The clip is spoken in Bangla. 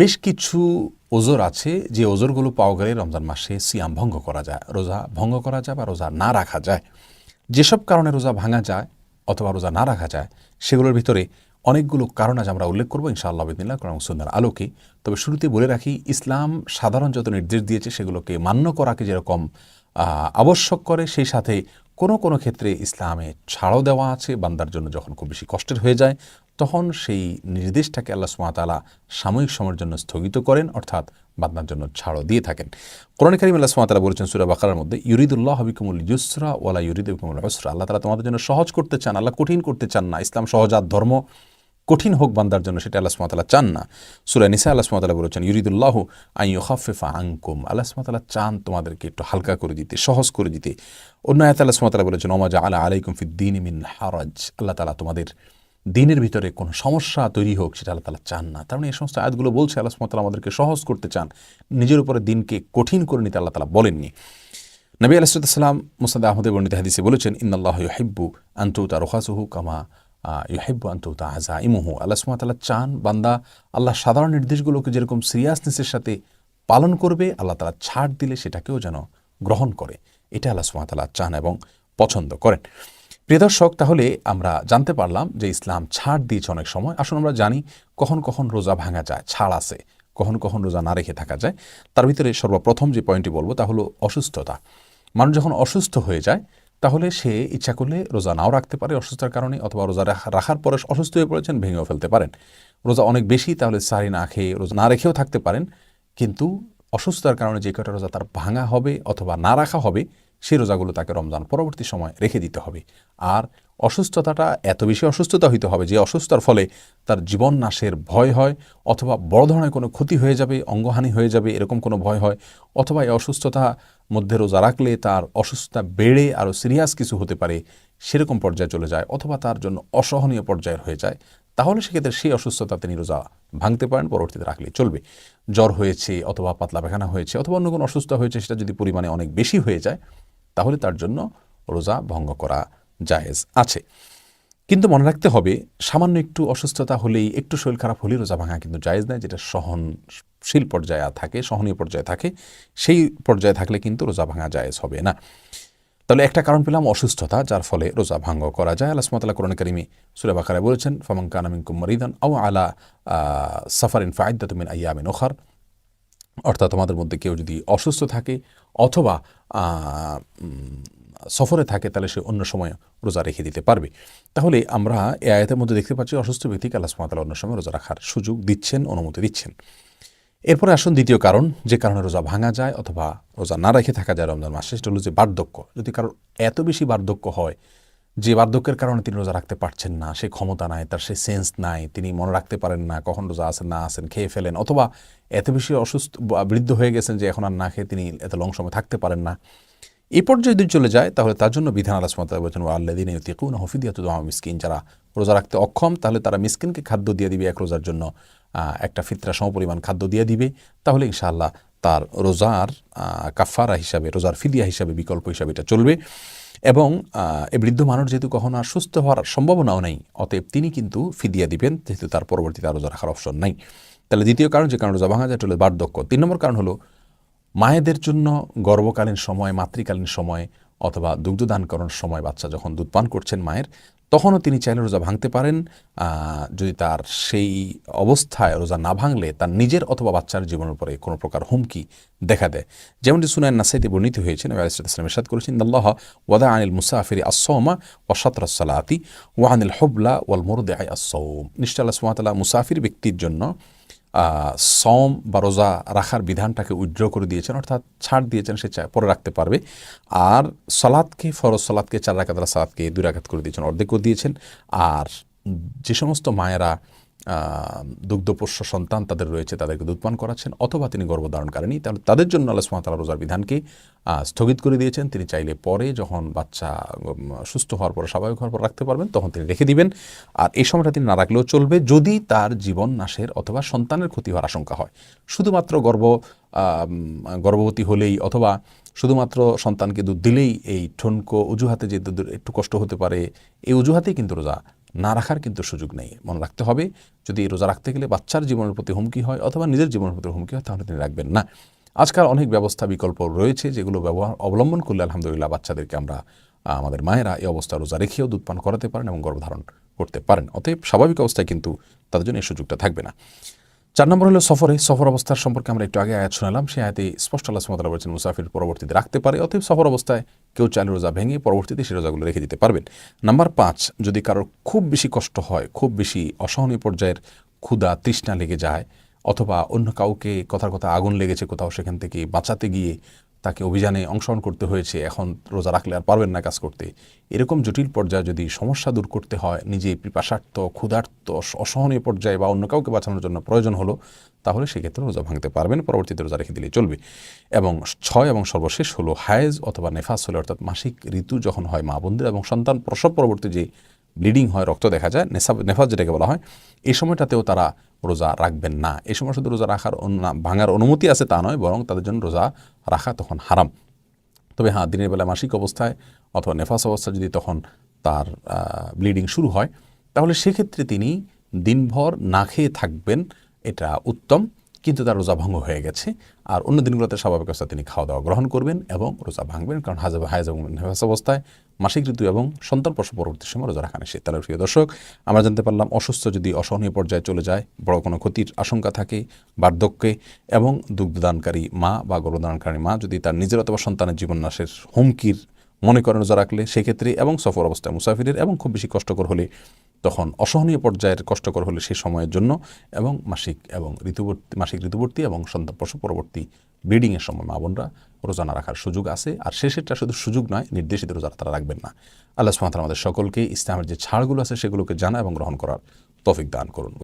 বেশ কিছু ওজোর আছে যে ওজোরগুলো পাওয়া গেলে রমজান মাসে সিয়াম ভঙ্গ করা যায়, রোজা ভঙ্গ করা যায় বা রোজা না রাখা যায়। যেসব কারণে রোজা ভাঙা যায় অথবা রোজা না রাখা যায়, সেগুলোর ভিতরে অনেকগুলো কারণ আজ আমরা উল্লেখ করব ইনশাআল্লাহ বিদিল্লাহ কোরআন সুন্দর আলোকে। তবে শুরুতে বলে রাখি, ইসলাম সাধারণ যত নির্দেশ দিয়েছে সেগুলোকে মান্য করাকে যেরকম আবশ্যক করে, সেই সাথে কোনো কোনো ক্ষেত্রে ইসলামে ছাড়ও দেওয়া আছে। বান্দার জন্য যখন খুব বেশি কষ্টের হয়ে যায় তখন সেই নির্দেশটাকে আল্লাহ সুমাতালা সাময়িক সময়ের জন্য স্থগিত করেন, অর্থাৎ বান্দার জন্য ছাড়ও দিয়ে থাকেন। কোরআন করিম আল্লাহ সুমাতালা বলেছেন সুরা বাকার মধ্যে, ইউরিদুল্লাহ হবিকুমুল ইউসরা ওয়ালা ইউরিদ হবিকুমুল হসরা আল্লাহ তালা তোমাদের জন্য সহজ করতে চান, আল্লাহ কঠিন করতে চান না। ইসলাম সহজাত ধর্ম কঠিন হোক বান্দার জন্য, সেটা আল্লাহ সুমাতালা চান না। সুরা নিসা আল্লাহ সুমাতালা বলেছেন, ইউরিদুল্লাহ আই ইউখাফিফা আঙ্কুম আল্লাহ সুমাতালা চান তোমাদেরকে একটু হালকা করে দিতে, সহজ করে দিতে। অন্য আয়াত আল্লাহ সুমাতালা বলেছেন ওমাজা আলা আলাইকুম ফিদ্দিন মিন হারাজ। আল্লাহ তালা তোমাদের দিনের ভিতরে কোনো সমস্যা তৈরি হোক, সেটা আল্লাহ তালা চান না। তার মানে এই সমস্ত আয়াতগুলো বলছে, আল্লাহ সুমাতালা আমাদেরকে সহজ করতে চান। নিজের উপরে দিনকে কঠিন করে নিতে আল্লাহ তালা বলেননি। নবী আলাইসালাম মুসাদ আহমদের বর্ণিত হাদিসে বলেছেন ইন্নআল্লাহ ইহিব্বু আন্তু তা রোহাসুহু কামা ইহিব্বু আন্তু তা আজা ইমুহু আল্লাহ সুমাতাল্লাহ চান বান্দা আল্লাহ সাধারণ নির্দেশগুলোকে যেরকম সিরিয়াসনেসের সাথে পালন করবে, আল্লাহ তালা ছাড় দিলে সেটাকেও যেন গ্রহণ করে। এটা আল্লাহ সুমাতাল্লাহ চান এবং পছন্দ করেন। প্রিয় দর্শক, তাহলে আমরা জানতে পারলাম যে ইসলাম ছাড় দিয়েছে অনেক সময়। আসুন আমরা জানি কখন কখন রোজা ভাঙা যায়, ছাড় আছে, কখন কখন রোজা না রেখে থাকা যায়। তার ভিতরে সর্বপ্রথম যে পয়েন্টটি বলব, তা হলো অসুস্থতা। মানুষ যখন অসুস্থ হয়ে যায়, তাহলে সে ইচ্ছা করলে রোজা নাও রাখতে পারে অসুস্থতার কারণে, অথবা রোজা রাখা- রাখার পরে অসুস্থ হয়ে পড়েছেন, ভেঙেও ফেলতে পারেন। রোজা অনেক বেশি, তাহলে সারি না খেয়ে রোজা না রেখেও থাকতে পারেন। কিন্তু অসুস্থতার কারণে যে কটা রোজা তার ভাঙা হবে অথবা না রাখা হবে সেই রোজাগুলো তাকে রমজান পরবর্তী সময় রেখে দিতে হবে। আর অসুস্থতাটা, এত বেশি অসুস্থতা হইতে হবে যে অসুস্থতার ফলে তার জীবন নাশের ভয় হয়, অথবা বড় ধরনের কোনো ক্ষতি হয়ে যাবে, অঙ্গহানি হয়ে যাবে, এরকম কোনো ভয় হয়, অথবা এই অসুস্থতা মধ্যে রোজা রাখলে তার অসুস্থতা বেড়ে আরও সিরিয়াস কিছু হতে পারে, সেরকম পর্যায়ে চলে যায়, অথবা তার জন্য অসহনীয় পর্যায়ের হয়ে যায়। তাহলে সেক্ষেত্রে সেই অসুস্থতা তিনি রোজা ভাঙতে পারেন, পরবর্তীতে রাখলে চলবে। জ্বর হয়েছে অথবা পাতলা পায়খানা হয়েছে, অথবা অন্য কোনো অসুস্থতা হয়েছে, সেটা যদি পরিমাণে অনেক বেশি হয়ে যায় তাহলে তার জন্য রোজা ভঙ্গ করা জায়েজ আছে। কিন্তু মনে রাখতে হবে, সামান্য একটু অসুস্থতা হলেই একটু শরীর খারাপ হলেই রোজা ভাঙা কিন্তু জায়েজ নয়, যেটা সহনশীল পর্যায়ে থাকে, সহনীয় পর্যায়ে থাকে, সেই পর্যায়ে থাকলে কিন্তু রোজা ভাঙা জায়েজ হবে না। তাহলে একটা কারণ পেলাম অসুস্থতা, যার ফলে রোজা ভাঙ্গ করা যায়। আল্লাহ সুমতাল্লাহ কোরআন করিমি সুরে বাকারে বলেছেন ফমং কানামিন কুমরিদান আও আলা সাফারিন ফায়দাতুমিন আয়ামিন ওখার অর্থাৎ তোমাদের মধ্যে কেউ যদি অসুস্থ থাকে অথবা সফরে থাকে, তাহলে সে অন্য সময় রোজা রেখে দিতে পারবে। তাহলে আমরা এ আয়াতের মধ্যে দেখতে পাচ্ছি অসুস্থ ব্যক্তিকে আল্লাহ সুমতাল্লাহ অন্য সময় রোজা রাখার সুযোগ দিচ্ছেন, অনুমতি দিচ্ছেন। এরপরে আসুন দ্বিতীয় কারণ, যে কারণে রোজা ভাঙা যায় অথবা রোজা না রেখে থাকা যায় রমজান মাসে, সেটা হলো যে বার্ধক্য। যদি কারোর এত বেশি বার্ধক্য হয় যে বার্ধক্যের কারণে তিনি রোজা রাখতে পারছেন না, সে ক্ষমতা নাই, তার সে সেন্স নাই, তিনি মনে রাখতে পারেন না কখন রোজা আসেন না আসেন খেয়ে ফেলেন, অথবা এত বেশি অসুস্থ বৃদ্ধ হয়ে গেছেন যে এখন আর না খেয়ে তিনি এত লং সময় থাকতে পারেন না। এই পর্যায়ে যদি চলে যায়, তাহলে তার জন্য বিধান আল্লাহ সুমাত বলছেন আল্লাদিন ইউতিকুন হফিদিয়াত মিসকিন যারা রোজা রাখতে অক্ষম, তাহলে তারা মিসকিনকে খাদ্য দিয়ে দিবে এক রোজার জন্য একটা ফিতরা সমপরিমাণ খাদ্য দিয়ে দিবে। তাহলে ইনশাআল্লাহ তার রোজার কাফারা হিসাবে, রোজার ফিদিয়া হিসাবে, বিকল্প হিসাবে এটা চলবে। এবং এ বৃদ্ধ মানুষ যেহেতু কখনো আর সুস্থ হওয়ার সম্ভাবনাও নেই, অতএব তিনি কিন্তু ফিদিয়া দিবেন, যেহেতু তার পরবর্তীতে আরও রাখার অপশন নাই। তাহলে দ্বিতীয় কারণ যে কারণ রোজা ভাঙা যায় বার্ধক্য। তিন নম্বর কারণ হলো, মায়েদের জন্য গর্ভকালীন সময়, মাতৃকালীন সময় অথবা দুগ্ধদান করানোর সময় বাচ্চা যখন দুধ পান করছেন মায়ের, তখনও তিনি চাইলে রোজা ভাঙতে পারেন। যদি তার সেই অবস্থায় রোজা না ভাঙলে তার নিজের অথবা বাচ্চার জীবনের উপরে কোনো প্রকার হুমকি দেখা দেয়। যেমনটি সুনায়ন নাসাইতে বর্ণিত হয়েছে, নবী করেছেন আল্লাহ ওয়াদা আনিল মুসাফিরি আসৌমা ওয়াসাতর সালাতি ওয়ানিল হবলা ওয়াল মুরদে আই আসৌম নিশ্চয় আল্লাহ সুমাতাল্লাহ মুসাফির ব্যক্তির জন্য সম বা রোজা রাখার বিধানটাকে উইড্র করে দিয়েছেন, অর্থাৎ ছাড় দিয়েছেন, সে পরে রাখতে পারবে। আর সলাদকে ফরজ সলাদকে চার রাখাত সালাদকে দুই রাখাত করে দিয়েছেন, অর্ধেকও দিয়েছেন। আর যে সমস্ত মায়েরা দুগ্ধপোষ্য সন্তান তাদের রয়েছে, তাদেরকে দুধপান করাচ্ছেন অথবা তিনি গর্ভধারণকারিণী তাহলে তাদের জন্য আল্লাহ সুমাতালা রোজার বিধানকে স্থগিত করে দিয়েছেন। তিনি চাইলে পরে যখন বাচ্চা সুস্থ হওয়ার পর, স্বাভাবিক হওয়ার পর রাখতে পারবেন, তখন তিনি রেখে দিবেন। আর এই সময়টা তিনি না রাখলেও চলবে যদি তার জীবন নাশের অথবা সন্তানের ক্ষতি হওয়ার আশঙ্কা হয়। শুধুমাত্র গর্ভ গর্ভবতী হলেই অথবা শুধুমাত্র সন্তানকে দুধ দিলেই এই ঠনকো অজুহাতে যে একটু কষ্ট হতে পারে, এই অজুহাতেই কিন্তু রোজা না রাখার কিন্তু সুযোগ নেই। মনে রাখতে হবে, যদি রোজা রাখতে গেলে বাচ্চার জীবনের প্রতি হুমকি হয় অথবা নিজের জীবনের প্রতি হুমকি হয়, তাহলে তিনি রাখবেন না। আজকাল অনেক ব্যবস্থা, বিকল্প রয়েছে যেগুলো ব্যবহার, অবলম্বন করলে আলহামদুলিল্লাহ বাচ্চাদেরকে আমরা আমাদের মায়েরা এই অবস্থা রোজা রেখেও দুধ পান করাতে পারেন এবং গর্ভধারণ করতে পারেন। অতএব স্বাভাবিক অবস্থায় কিন্তু তাদের জন্য এই সুযোগটা থাকবে না। চার নম্বর হলো সফরে, সফর অবস্থার সম্পর্কে আমরা একটু আগে আয়াত শুনালাম। সেই আয়তে স্পষ্ট আল্লাহ সুমতলা বলেছেন, মুসাফির পরবর্তীতে রাখতে পারে, অতএব সফর অবস্থায় কেউ চালু রোজা ভেঙে পরবর্তীতে সে রোজাগুলো রেখে দিতে পারবেন। নাম্বার পাঁচ, যদি কারোর খুব বেশি কষ্ট হয়, খুব বেশি অসহনীয় পর্যায়ের ক্ষুদা তৃষ্ণা লেগে যায়, অথবা অন্য কাউকে কথার কথা আগুন লেগেছে কোথাও সেখান থেকে বাঁচাতে গিয়ে তাকে অভিযানে অংশগ্রহণ করতে হয়েছে, এখন রোজা রাখলে আর পারবেন না কাজ করতে। এরকম জটিল পর্যায়ে যদি সমস্যা দূর করতে হয়, নিজে পিপাসার্থ ক্ষুধার্ত অসহনীয় পর্যায়ে বা অন্য কাউকে বাঁচানোর জন্য প্রয়োজন হলো, তাহলে সেক্ষেত্রে রোজা ভাঙতে পারবেন, পরবর্তীতে রোজা রেখে দিলেই চলবে। এবং ছয় এবং সর্বশেষ হলো হায়েজ অথবা নেফাস হলে, অর্থাৎ মাসিক ঋতু যখন হয় মা বোনদের এবং সন্তান প্রসব পরবর্তী যে ব্লিডিং হয়, রক্ত দেখা যায় নেশা নেফাজ যেটাকে বলা হয়, এই সময়টাতেও তারা রোজা রাখবেন না। এই সময় শুধু রোজা রাখার ভাঙার অনুমতি আছে তা নয়, বরং তাদের জন্য রোজা রাখা তখন হারাম। তবে হ্যাঁ দিনের বেলা মাসিক অবস্থায় অথবা নেফাস অবস্থায় যদি তখন তার ব্লিডিং শুরু হয়, তাহলে সেক্ষেত্রে তিনি দিনভর না খেয়ে থাকবেন, এটা উত্তম। কিন্তু তার রোজা ভঙ্গ হয়ে গেছে, আর অন্য দিনগুলোতে স্বাভাবিক অবস্থায় তিনি খাওয়া দাওয়া গ্রহণ করবেন এবং রোজা ভাঙবেন, কারণ হাজাব হায়াজ এবং নেফাস অবস্থায় মাসিক ঋতু এবং সন্তান প্রসব পরবর্তী সময় রোজা রাখা নিষেধ তাহলে প্রিয় দর্শক, আমরা জানতে পারলাম অসুস্থ যদি অসহনীয় পর্যায়ে চলে যায়, বড় কোনো ক্ষতির আশঙ্কা থাকে, বার্ধক্যে এবং দুগ্ধদানকারী মা বা গর্ভদানকারী মা যদি তার নিজের অথবা সন্তানের জীবন নাশের হুমকির মনে করেন রোজা রাখলে, সেক্ষেত্রে এবং সফর অবস্থায় মুসাফিরের এবং খুব বেশি কষ্টকর হলে, তখন অসহনীয় পর্যায়ের কষ্টকর হলে সেই সময়ের জন্য এবং মাসিক এবং ঋতুবর্তী, মাসিক ঋতুবর্তী এবং সন্তান পরবর্তী ব্রিডিংয়ের সময় মা বোনরা রোজা না রাখার সুযোগ আছে, আর শেষেরটা শুধু সুযোগ নয়, নির্দেশিত রোজা তারা রাখবেন না। আল্লাহ সুমাত আমাদের সকলকে ইসলামের যে ছাড়গুলো আছে সেগুলোকে জানা এবং গ্রহণ করার তফিক দান করুন।